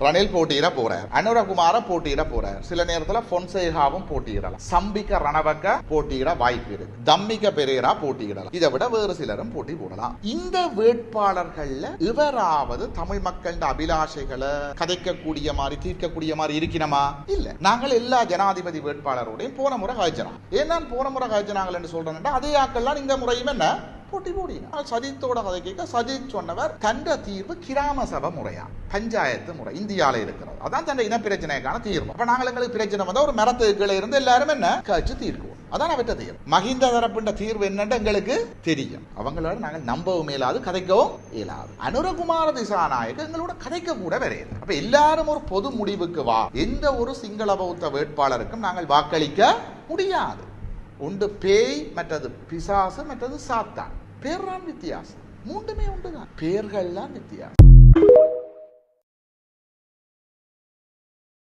ரணில் போட்டியிட போறார். அனுரகுமார போட்டியிட போறார். சில நேரத்துல பொன்சேகாவும் போட்டியிடலாம். சம்பிக்க ரணவக்க போட்டியிட வாய்ப்பு இருக்கு. தம்மிக்க பெரேரா போட்டியிடலாம். இதை விட வேறு சிலரும் போட்டி போடலாம். இந்த வேட்பாளர்கள்ல இவராவது தமிழ் மக்களின் அபிலாஷைகளை கதைக்கக்கூடிய மாதிரி தீர்க்கக்கூடிய மாதிரி இருக்கணுமா? இல்ல. நாங்கள் எல்லா ஜனாதிபதி வேட்பாளரோடையும் போன முறை காய்ச்சலாம் ஏன்னா போன முறை காய்ச்சினாங்கன்னு சொல்றேன்னா அதே ஆக்கள்லாம் இந்த முறையும் என்ன? போட்டி போடினா சஜித்தோட கதை கேட்க சஜித் சொன்னவர் தண்ட தீர்வு கிராம சபை முறையா பஞ்சாயத்து முறை இந்தியால இருக்கிறது அதான் தண்ட இன பிரச்சனைக்கான தீர்வு அப்ப நாங்கள் எங்களுக்கு பிரச்சனை வந்தா ஒரு மரத்துக்குள்ள இருந்து எல்லாரும் என்ன கட்சி தீர்க்குவோம் அதான் அவற்ற தீர்வு மகிந்த தரப்புன்ற தீர்வு என்னன்னு எங்களுக்கு தெரியும் அவங்களோட நாங்கள் நம்பவும் இயலாது கதைக்கவும் இயலாது அனுரகுமார திசாநாயக்கு எங்களோட கதைக்க கூட வரையுது அப்ப எல்லாரும் ஒரு பொது முடிவுக்கு வா எந்த ஒரு சிங்கள பௌத்த வேட்பாளருக்கும் நாங்கள் வாக்களிக்க முடியாது உண்டு பேய் மற்றது பிசாசு மற்றது சாத்தான். பேர் தான் வித்தியாசம். மூன்றுமே உண்டுதான். பேர்கள்லாம் வித்தியாசம்.